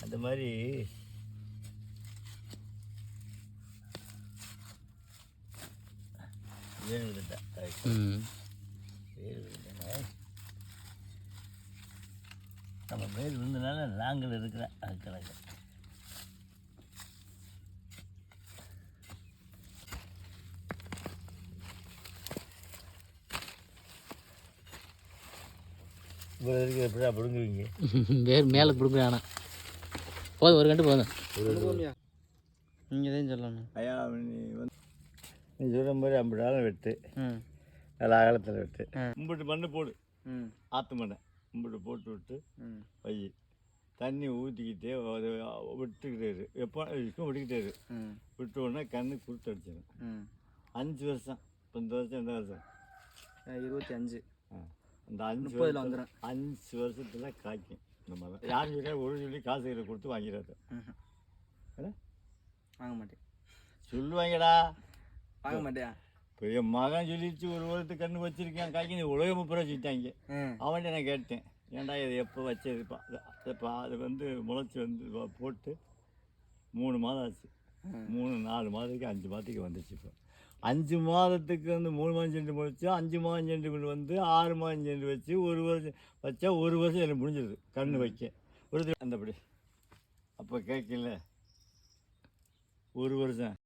அந்த மாதிரி வேறு விழுந்தேன் வேறு நம்ம வேர் விழுந்தனால நாங்கள் இருக்கிறேன் அது கணக்கு இவ்வளோ இருக்கு எப்படியா பிடுங்குவீங்க? வேர் மேலே வேணாம் போதும் ஒரு கண்டு போதும். நீங்கள் தான் சொல்லணும். ஐயா நீ வந்து நீ சொல்கிற மாதிரி ஐம்பது ஆழம் வெட்டு. நல்ல அகலத்தில் வெட்டு. கும்பிட்டு மண்ணு போடு. ம். ஆற்று மண்ணை. கும்பிட்டு போட்டு விட்டு ம். வை. தண்ணி ஊற்றிக்கிட்டே அது விட்டுக்கிட்டே இரு எப்போ இருக்கும் விட்டுக்கிட்டே இரு ம். விட்ட உடனே கண்ணு குருத்து அடிச்சிடும் ம். அஞ்சு வருஷம். இப்போ இந்த வருஷம் எந்த வருஷம்? இருபத்தி அஞ்சு. அந்த அஞ்சு வந்துரும். அஞ்சு வருஷத்தில் காய்க்கும். இந்த யாரும் சொல்லி ஒரு சொல்லி காசு கையில் கொடுத்து வாங்கிறாரு? வாங்க மாட்டேன். சொல்லுவாங்கடா. வாங்க மாட்டியா இப்போ என் மகன் சொல்லிச்சு ஒரு வருஷத்துக்கு கண்ணு வச்சிருக்கேன். காய்க்கு நீ உலகம் பூரா சொல்லிட்டாங்க. அவன்கிட்ட நான் கேட்டேன். ஏன்டா இது எப்போ வச்சது? பா- அது- வந்து முளைச்சி வந்து போட்டு மூணு மாதம் ஆச்சு. மூணு நாலு மாதத்துக்கு அஞ்சு மாதத்துக்கு வந்துச்சு இப்போ. அஞ்சு மாதத்துக்கு வந்து மூணு மாதம் செண்டு முளைச்சு அஞ்சு மாதம் செண்டு கொண்டு வந்து ஆறு மாதம் செண்டு வச்சு ஒரு வருஷம் வச்சா ஒரு வருஷம் எனக்கு முடிஞ்சிருது கண்ணு வைக்க. ஒரு அந்தபடி அப்போ கேட்கல. ஒரு வருஷம்.